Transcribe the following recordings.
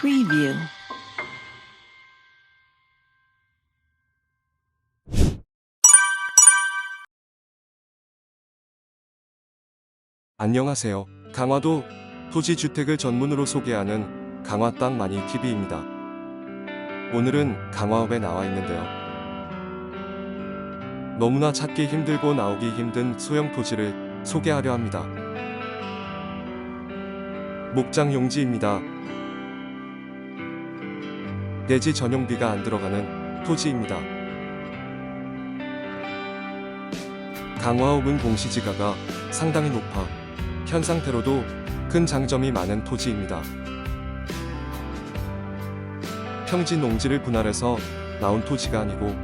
Preview. 안녕하세요. 강화도 토지 주택을 전문으로 소개하는 강화 땅 많이 TV입니다. 오늘은 강화읍에 나와 있는데요. 너무나 찾기 힘들고 나오기 힘든 소형 토지를 소개하려 합니다. 목장 용지입니다. 대지 전용비가 안 들어가는 토지입니다. 강화읍은 공시지가가 상당히 높아 현 상태로도 큰 장점이 많은 토지입니다. 평지 농지를 분할해서 나온 토지가 아니고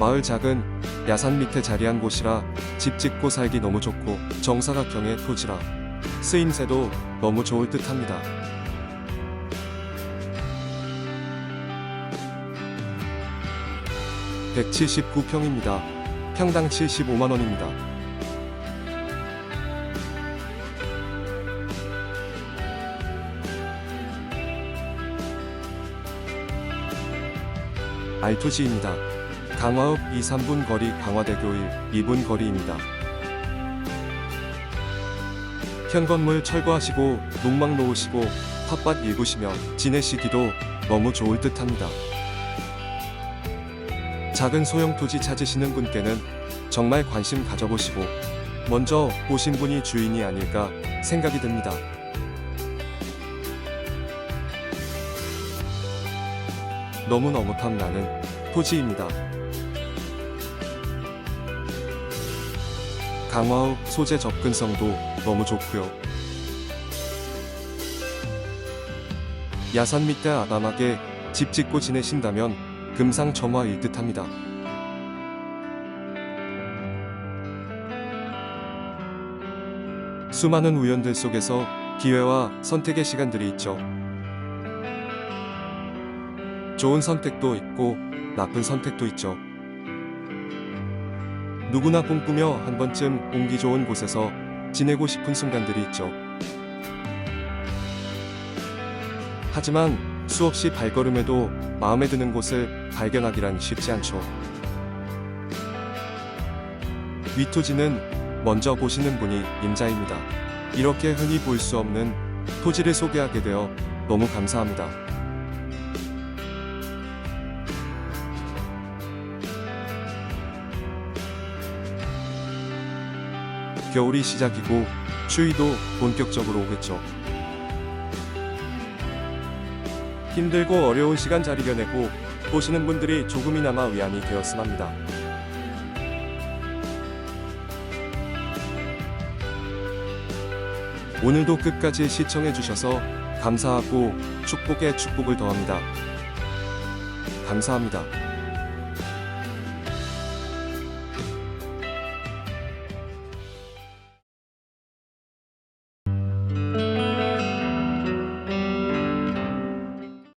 마을 작은 야산 밑에 자리한 곳이라 집 짓고 살기 너무 좋고 정사각형의 토지라 쓰임새도 너무 좋을 듯 합니다. (179평입니다) 평당 (75만원입니다) 알토지입니다. 강화읍 2, 3분 거리 강화대교 1, 2분 거리입니다. 현 건물 철거하시고 농막 놓으시고 텃밭 일구시며 지내시기도 너무 좋을 듯 합니다. 작은 소형 토지 찾으시는 분께는 정말 관심 가져보시고 먼저 보신 분이 주인이 아닐까 생각이 듭니다. 너무너무 탐나는 토지입니다. 강화읍 소재 접근성도 너무 좋고요. 야산 밑에 아담하게 집 짓고 지내신다면 금상첨화일 듯합니다. 수많은 우연들 속에서 기회와 선택의 시간들이 있죠. 좋은 선택도 있고 나쁜 선택도 있죠. 누구나 꿈꾸며 한 번쯤 공기 좋은 곳에서 지내고 싶은 순간들이 있죠. 하지만 수없이 발걸음에도 마음에 드는 곳을 발견하기란 쉽지 않죠. 위토지는 먼저 보시는 분이 임자입니다. 이렇게 흔히 볼 수 없는 토지를 소개하게 되어 너무 감사합니다. 겨울이 시작이고 추위도 본격적으로 오겠죠. 힘들고 어려운 시간 잘 이겨내고 보시는 분들이 조금이나마 위안이 되었음 합니다. 오늘도 끝까지 시청해주셔서 감사하고 축복에 축복을 더합니다. 감사합니다.